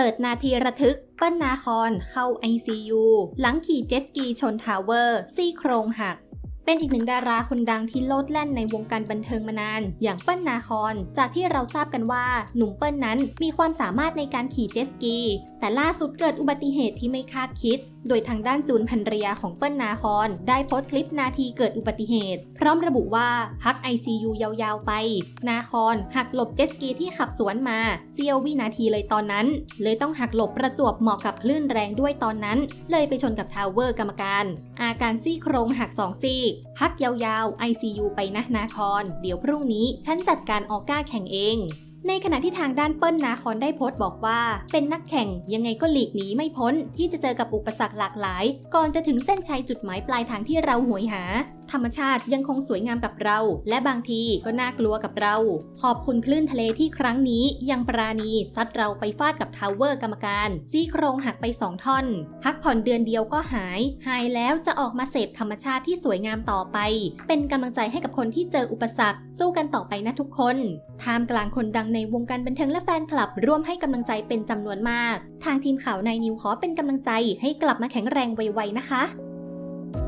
เปิดนาทีระทึก เปิ้ลนาคอนเข้า ICU หลังขี่เจ็ตสกีชนทาวเวอร์ ซี่โครงหัก เป็นอีกหนึ่งดาราคนดังที่โลดแล่นในวงการบันเทิงมานาน อย่างเปิ้ลนาคอนจากที่เราทราบกันว่าหนุ่มเปิ้ลนั้นมีความสามารถในการขี่เจ็ตสกี แต่ล่าสุดเกิดอุบัติเหตุที่ไม่คาดคิด โดยทางด้านจูนภรรยาของเปิ้ลนาคอนได้โพสต์คลิปนาทีเกิดอุบัติเหตุ พร้อมระบุว่าพัก ICU ยาวๆไป นาคอนหักหลบเจ็ตสกีที่ขับสวนมาเสี้ยววินาทีเลยตอนนั้น เลยต้องหักหลบประจวบเหมาะกับคลื่นแรงด้วยตอนนั้น เลยไปชนกับทาวเวอร์กรรมการ อาการซี่โครงหักสองซี่พักยาวๆ ICU ไปนะนาคอน เดี๋ยวพรุ่งนี้ฉันจัดการออก้าแข่งเอง ในขณะที่ทางด้านเปิ้ลนาคอนได้โพสต์บอกว่า เป็นนักแข่งยังไงก็หลีกหนีไม่พ้น ที่จะเจอกับอุปสรรคหลากหลาย ก่อนจะถึงเส้นชัยจุดหมายปลายทางที่เราหวยหา ธรรมชาติยังคงสวยงามกับเรา และบางทีก็น่ากลัวกับเรา ขอบคุณคลื่นทะเลที่ครั้งนี้ยังปราณีซัดเราไปฟาดกับทาวเวอร์กรรมการซี่โครงหักไปสองท่อน พักผ่อนเดือนเดียวก็หาย หายแล้วจะออกมาเสพธรรมชาติที่สวยงามต่อไป เป็นกำลังใจให้กับคนที่เจออุปสรรค สู้กันต่อไปนะทุกคนท่ามกลางคนดังในวงการบันเทิงและแฟนคลับร่วมให้กำลังใจเป็นจำนวนมาก ทางทีมข่าวนนิวขอเป็นกำลังใจให้กลับมาแข็งแรงไวๆนะคะ